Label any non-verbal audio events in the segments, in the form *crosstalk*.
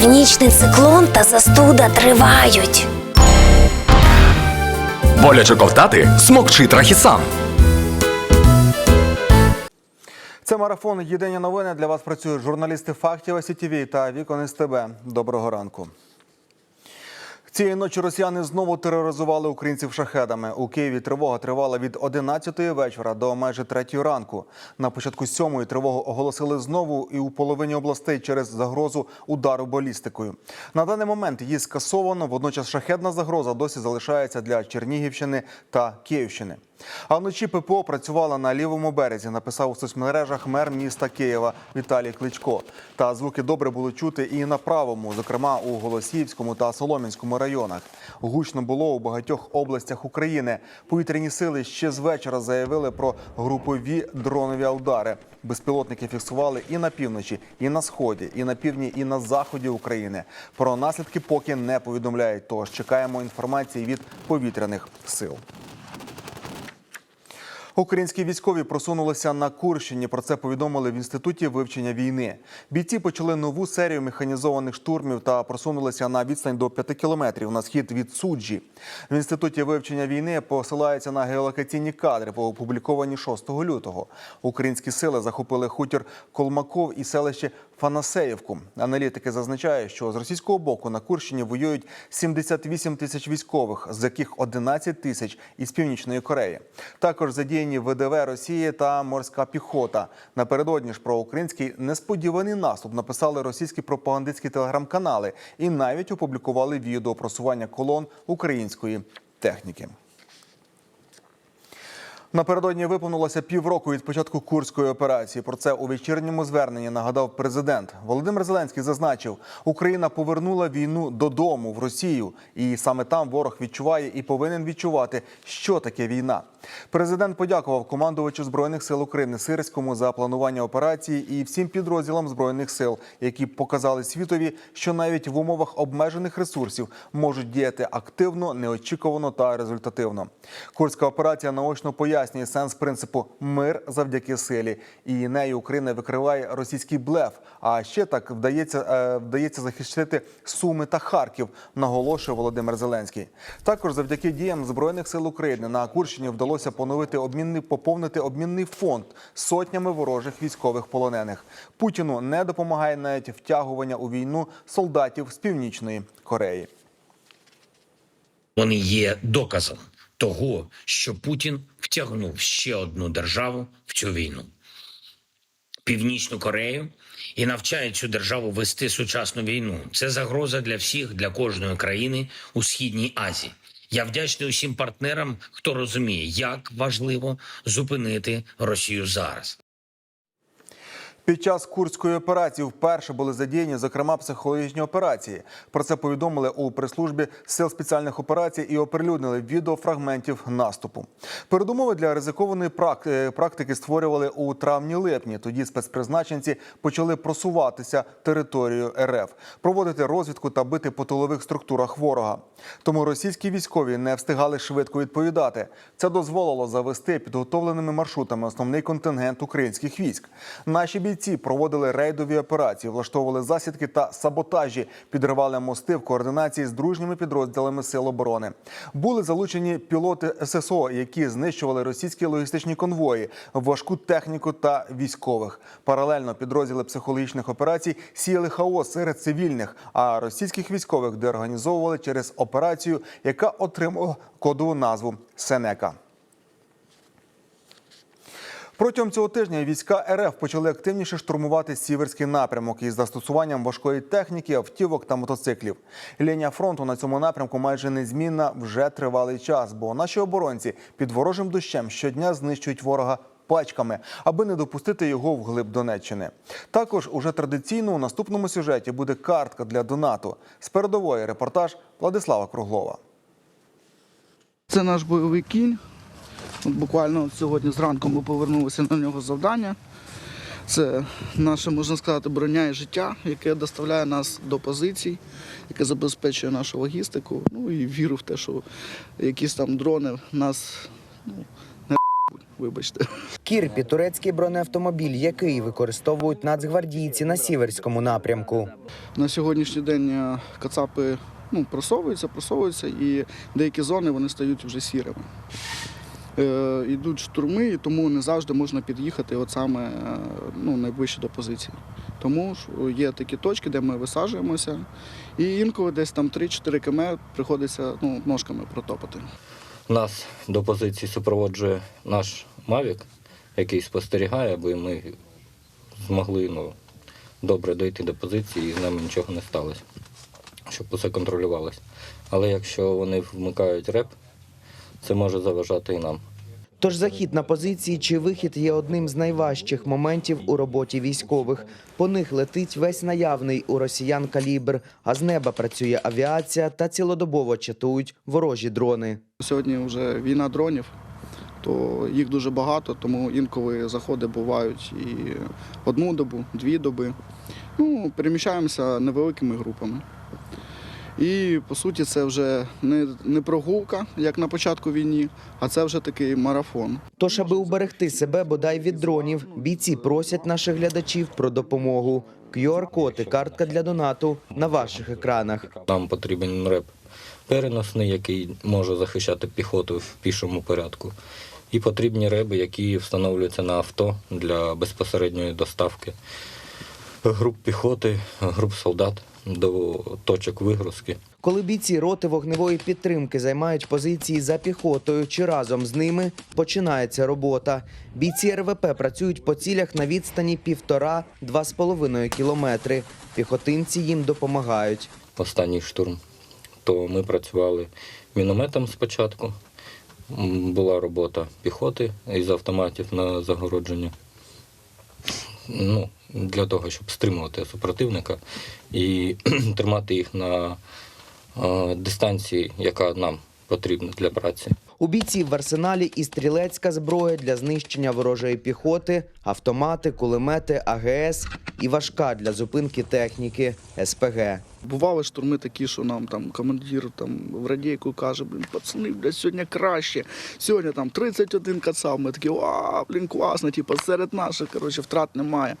Північний циклон та застуда тривають. Боляче ковтати смокчи трахісан. Це марафон. Єдині новини для вас працюють журналісти фактів СІТВ та Вікон СТБ. Доброго ранку. Цієї ночі росіяни знову тероризували українців шахедами. У Києві тривога тривала від 11-ї вечора до майже 3-ї ранку. На початку 7-ї тривогу оголосили знову і у половині областей через загрозу удару балістикою. На даний момент її скасовано. Водночас шахедна загроза досі залишається для Чернігівщини та Київщини. А вночі ППО працювала на лівому березі. Написав у соцмережах мер міста Києва Віталій Кличко. Та звуки добре було чути і на правому, зокрема у Голосіївському та Солом'янському районах. Гучно було у багатьох областях України. Повітряні сили ще з вечора заявили про групові дронові удари. Безпілотники фіксували і на півночі, і на сході, і на півдні, і на заході України. Про наслідки поки не повідомляють. Тож чекаємо інформації від повітряних сил. Українські військові просунулися на Курщині. Про це повідомили в інституті вивчення війни. Бійці почали нову серію механізованих штурмів та просунулися на відстань до 5 кілометрів на схід від суджі. В інституті вивчення війни посилаються на геолокаційні кадри, опубліковані 6 лютого. Українські сили захопили хутір Колмаков і селище Фанасеївку. Аналітики зазначають, що з російського боку на Курщині воюють 78 тисяч військових, з яких 11 тисяч із північної Кореї. Також задіяні ВДВ Росії та морська піхота. Напередодні ж про український несподіваний наступ написали російські пропагандистські телеграм-канали і навіть опублікували відео просування колон української техніки. Напередодні виповнилося півроку від початку курської операції. Про це у вечірньому зверненні нагадав президент. Володимир Зеленський зазначив, Україна повернула війну додому в Росію, і саме там ворог відчуває і повинен відчувати, що таке війна. Президент подякував командувачу збройних сил України Сирському за планування операції і всім підрозділам збройних сил, які показали світові, що навіть в умовах обмежених ресурсів можуть діяти активно, неочікувано та результативно. Курська операція наочно пояснює сенс принципу мир завдяки силі, і нею Україна викриває російський блеф. А ще так вдається е, вдається захистити Суми та Харків, наголошує Володимир Зеленський. Також завдяки діям збройних сил України на Курщині вдалося поновити обмінний поповнити обмінний фонд сотнями ворожих військових полонених. Путіну не допомагає навіть втягування у війну солдатів з північної Кореї. Вони є доказом того, що Путін втягнув ще одну державу в цю війну Північну Корею і навчає цю державу вести сучасну війну. Це загроза для всіх, для кожної країни у східній Азії. Я вдячний усім партнерам, хто розуміє, як важливо зупинити Росію зараз. Під час курської операції вперше були задіяні, зокрема, психологічні операції. Про це повідомили у прес-службі сил спеціальних операцій і оприлюднили відео фрагментів наступу. Передумови для ризикованої е, практики створювали у травні-липні. Тоді спецпризначенці почали просуватися територією РФ, проводити розвідку та бити по тилових структурах ворога. Тому російські військові не встигали швидко відповідати. Це дозволило завести підготовленими маршрутами основний контингент українських військ. Наші бійці проводили рейдові операції, влаштовували засідки та саботажі, підривали мости в координації з дружніми підрозділами сил оборони. Були залучені пілоти ССО, які знищували російські логістичні конвої, важку техніку та військових. Паралельно підрозділи психологічних операцій сіяли хаос серед цивільних, а російських військових деорганізовували через операцію, яка отримала кодову назву Сенека. Протягом цього тижня війська РФ почали активніше штурмувати сіверський напрямок із застосуванням важкої техніки, автівок та мотоциклів. Лінія фронту на цьому напрямку майже незмінна вже тривалий час, бо наші оборонці під ворожим дощем щодня знищують ворога. Пачками, аби не допустити його в глиб Донеччини. Також уже традиційно у наступному сюжеті буде картка для донату. З передової репортаж Владислава Круглова. Це наш бойовий кінь. От буквально сьогодні зранку ми повернулися на нього завдання. Це наше, можна сказати, броня і життя, яке доставляє нас до позицій, яке забезпечує нашу логістику. Ну і віру в те, що якісь там дрони нас ну, не Вибачте. Кірпі турецький бронеавтомобіль, який використовують нацгвардійці на сіверському напрямку. На сьогоднішній день е, кацапи ну, просовуються, просовуються, і деякі зони вони стають вже сірими. Е, йдуть штурми, і тому не завжди можна під'їхати от саме е, ну, найближче до позиції. Тому ж є такі точки, де ми висаджуємося, і інколи десь там 3-4 км приходиться ну, ножками протопати. Нас до позиції супроводжує наш Мавік, який спостерігає, аби ми змогли ну, добре дойти до позиції і з нами нічого не сталося, щоб усе контролювалося. Але якщо вони вмикають реп, це може заважати і нам. Тож захід на позиції чи вихід є одним з найважчих моментів у роботі військових. По них летить весь наявний у росіян калібр, а з неба працює авіація та цілодобово чатують ворожі дрони. Сьогодні вже війна дронів, то їх дуже багато, тому інколи заходи бувають і одну добу, дві доби. Ну, переміщаємося невеликими групами. І по суті це вже не, не прогулка, як на початку війни, а це вже такий марафон. Тож, аби уберегти себе бодай від дронів, бійці просять наших глядачів про допомогу. QR-код і картка для донату на ваших екранах. Нам потрібен реп переносний, який може захищати піхоту в пішому порядку. І потрібні реби, які встановлюються на авто для безпосередньої доставки груп піхоти, груп солдат до точок вигрузки. Коли бійці роти вогневої підтримки займають позиції за піхотою чи разом з ними, починається робота. Бійці РВП працюють по цілях на відстані півтора-два з половиною кілометри. Піхотинці їм допомагають. останній штурм, то ми працювали мінометом спочатку. Була робота піхоти із автоматів на загородження. Ну, для того, щоб стримувати супротивника і *clears throat* тримати їх на е, дистанції, яка нам потрібна для праці. У бійців в арсеналі і стрілецька зброя для знищення ворожої піхоти, автомати, кулемети, АГС і важка для зупинки техніки СПГ. Бували штурми такі, що нам там командир там в радійку каже, блін, пацани, блядь, сьогодні краще. Сьогодні там 31 кацав. Ми такі, а, блін, класно, типу, серед наших, коротше, втрат немає.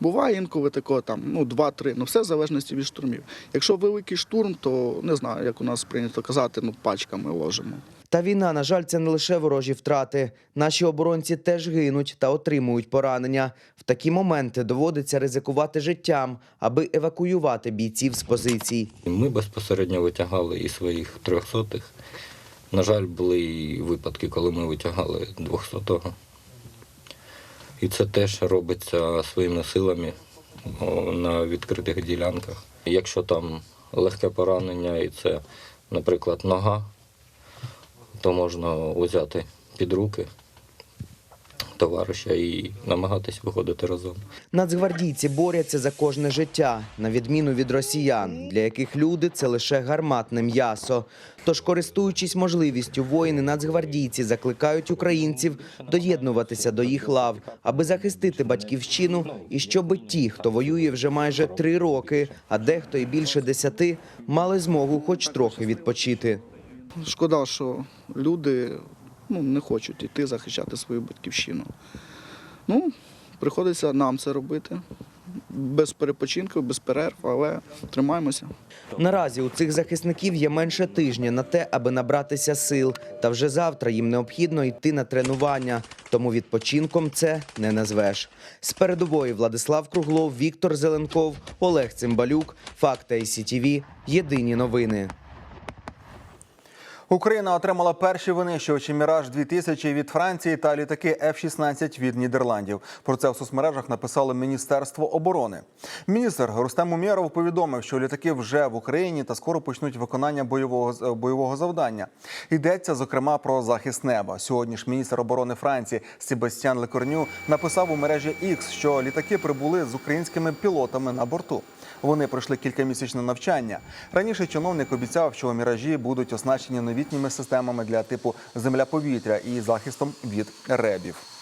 Буває інколи такого там, ну, 2-3, ну все в залежності від штурмів. Якщо великий штурм, то не знаю, як у нас прийнято казати, ну пачками ложимо. Та війна, на жаль, це не лише ворожі втрати. Наші оборонці теж гинуть та отримують поранення. В такі моменти доводиться ризикувати життям, аби евакуювати бійців з позицій. Ми безпосередньо витягали і своїх трьохсотих. На жаль, були і випадки, коли ми витягали двохсотого. І це теж робиться своїми силами на відкритих ділянках. Якщо там легке поранення і це, наприклад, нога, то можна взяти під руки товариша і намагатись виходити разом. Нацгвардійці борються за кожне життя, на відміну від росіян, для яких люди це лише гарматне м'ясо. Тож, користуючись можливістю, воїни нацгвардійці закликають українців доєднуватися до їх лав, аби захистити батьківщину, і щоб ті, хто воює вже майже три роки, а дехто і більше десяти, мали змогу хоч трохи відпочити. Шкода, що люди ну, не хочуть йти захищати свою батьківщину. Ну, приходиться нам це робити. Без перепочинку, без перерв, але тримаємося. Наразі у цих захисників є менше тижня на те, аби набратися сил. Та вже завтра їм необхідно йти на тренування. Тому відпочинком це не назвеш. З передової Владислав Круглов, Віктор Зеленков, Олег Цимбалюк. Факти ICTV. Єдині новини. Україна отримала перші винищувачі Міраж 2000 від Франції та літаки F-16 від Нідерландів. Про це в соцмережах написало Міністерство оборони. Міністр Рустем Умєров повідомив, що літаки вже в Україні та скоро почнуть виконання бойового бойового завдання. Йдеться зокрема про захист неба. Сьогодні ж міністр оборони Франції Себастьян Лекорню написав у мережі X, що літаки прибули з українськими пілотами на борту. Вони пройшли кількамісячне навчання. Раніше чиновник обіцяв, що міражі будуть оснащені новітніми системами для типу земля-повітря і захистом від ребів.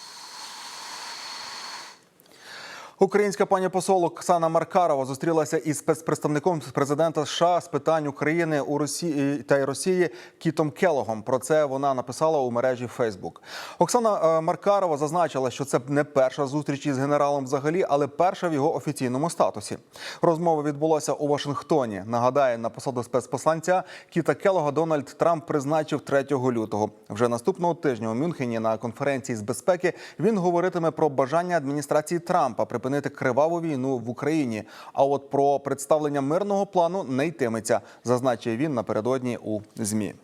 Українська пані посол Оксана Маркарова зустрілася із спецпредставником президента США з питань України у Росії та й Росії Кітом Келогом. Про це вона написала у мережі Фейсбук. Оксана е, Маркарова зазначила, що це не перша зустріч із генералом взагалі, але перша в його офіційному статусі. Розмова відбулася у Вашингтоні. Нагадаю, на посаду спецпосланця Кіта Келога Дональд Трамп призначив 3 лютого. Вже наступного тижня у Мюнхені на конференції з безпеки він говоритиме про бажання адміністрації Трампа припинити криваву війну в Україні. А от про представлення мирного плану не йтиметься, зазначив він напередодні у змі.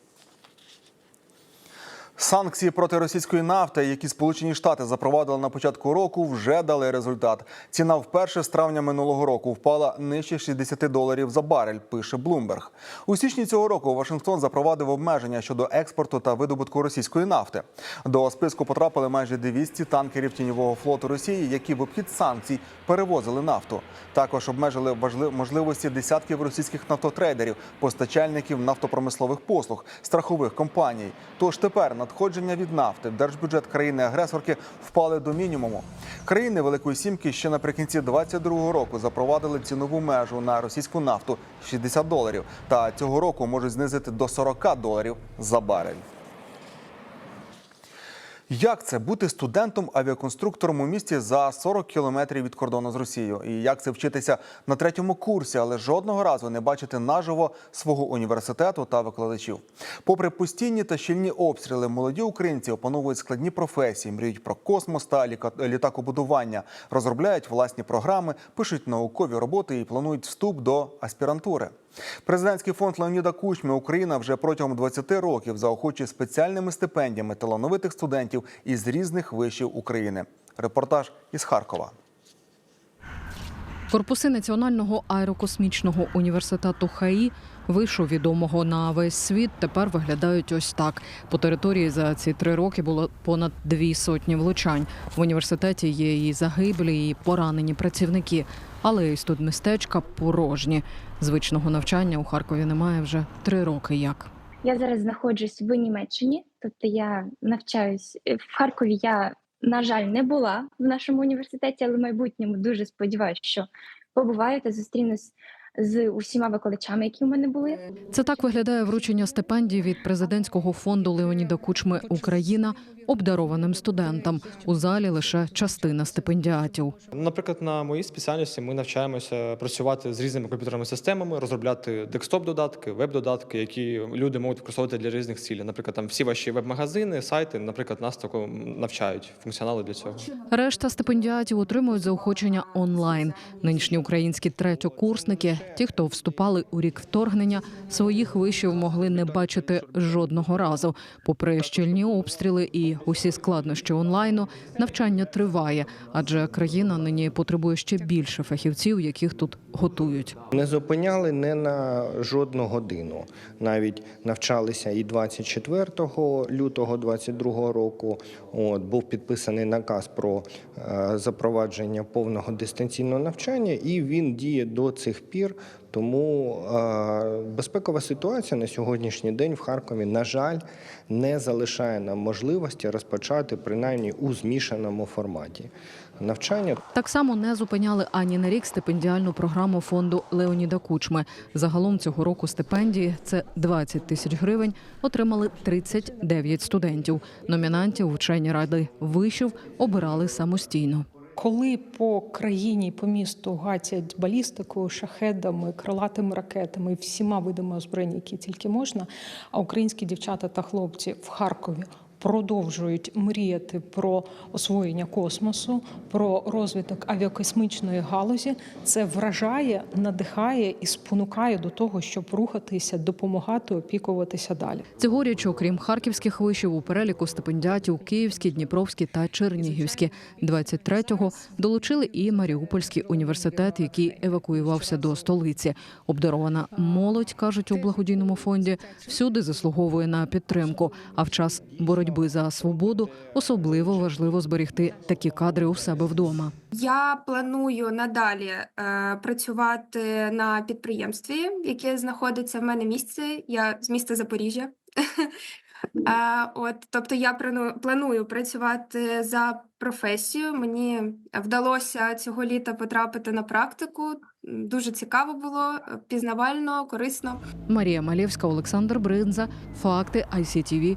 Санкції проти російської нафти, які Сполучені Штати запровадили на початку року, вже дали результат. Ціна вперше з травня минулого року впала нижче 60 доларів за барель. Пише Bloomberg. У січні цього року Вашингтон запровадив обмеження щодо експорту та видобутку російської нафти. До списку потрапили майже 200 танкерів тіньового флоту Росії, які в обхід санкцій перевозили нафту. Також обмежили можливості десятків російських нафтотрейдерів, постачальників нафтопромислових послуг, страхових компаній. Тож тепер надходження від нафти держбюджет країни-агресорки впали до мінімуму. Країни Великої Сімки ще наприкінці 2022 року запровадили цінову межу на російську нафту 60 доларів. Та цього року можуть знизити до 40 доларів за барель. Як це бути студентом-авіаконструктором у місті за 40 кілометрів від кордону з Росією? І як це вчитися на третьому курсі, але жодного разу не бачити наживо свого університету та викладачів? Попри постійні та щільні обстріли, молоді українці опановують складні професії, мріють про космос та літакобудування, розробляють власні програми, пишуть наукові роботи і планують вступ до аспірантури. Президентський фонд Леоніда Кучми Україна вже протягом 20 років заохочує спеціальними стипендіями талановитих студентів із різних вишів України. Репортаж із Харкова. Корпуси Національного аерокосмічного університету ХАІ, вишу відомого на весь світ, тепер виглядають ось так. По території за ці три роки було понад дві сотні влучань. В університеті є і загиблі, і поранені працівники, але і студмістечка порожні. Звичного навчання у Харкові немає вже три роки. Як Я зараз знаходжусь в Німеччині, тобто я навчаюсь е, в Харкові. Я, на жаль, не була в нашому університеті, але в майбутньому дуже сподіваюся, що побуваю та зустрінусь з усіма викладачами, які у мене були. це так виглядає вручення стипендій від президентського фонду Леоніда Кучми Україна обдарованим студентам. У залі лише частина стипендіатів. Наприклад, на моїй спеціальності ми навчаємося працювати з різними комп'ютерними системами, розробляти декстоп-додатки, веб-додатки, які люди можуть використовувати для різних цілей. Наприклад, там всі ваші веб-магазини, сайти, наприклад, нас тако навчають функціонали для цього. Решта стипендіатів отримують заохочення онлайн. Нинішні українські третьокурсники, ті, хто вступали у рік вторгнення, своїх вишів могли не бачити жодного разу. Попри щільні обстріли і усі складнощі онлайну, навчання триває, адже країна нині потребує ще більше фахівців, яких тут готують. Не зупиняли не на жодну годину. Навіть навчалися і 24 лютого 22 року. От був підписаний наказ про е, запровадження повного дистанційного навчання, і він діє до цих пір. Тому е, безпекова ситуація на сьогоднішній день в Харкові, на жаль, не залишає нам можливості розпочати принаймні у змішаному форматі навчання. Так само не зупиняли ані на рік стипендіальну програму фонду Леоніда Кучми. Загалом цього року стипендії це 20 тисяч гривень. Отримали 39 студентів. Номінантів вчені ради вишів обирали самостійно. Коли по країні, по місту гатять балістикою, шахедами, крилатими ракетами, всіма видами озброєння, які тільки можна, а українські дівчата та хлопці в Харкові продовжують мріяти про освоєння космосу, про розвиток авіакосмічної галузі, це вражає, надихає і спонукає до того, щоб рухатися, допомагати, опікуватися далі. Цьогоріч, окрім харківських вишів, у переліку стипендіатів Київські, Дніпровські та Чернігівські. 23-го долучили і Маріупольський університет, який евакуювався до столиці. Обдарована молодь, кажуть у благодійному фонді, всюди заслуговує на підтримку. А в час боротьби за свободу особливо важливо зберегти такі кадри у себе вдома. Я планую надалі е, працювати на підприємстві, яке знаходиться в мене в місті. Я з міста Запоріжжя. *laughs* Е, От, тобто я плану- планую працювати за професією. Мені вдалося цього літа потрапити на практику. Дуже цікаво було, пізнавально, корисно. Марія Малєвська, Олександр Бринза. Факти ICTV.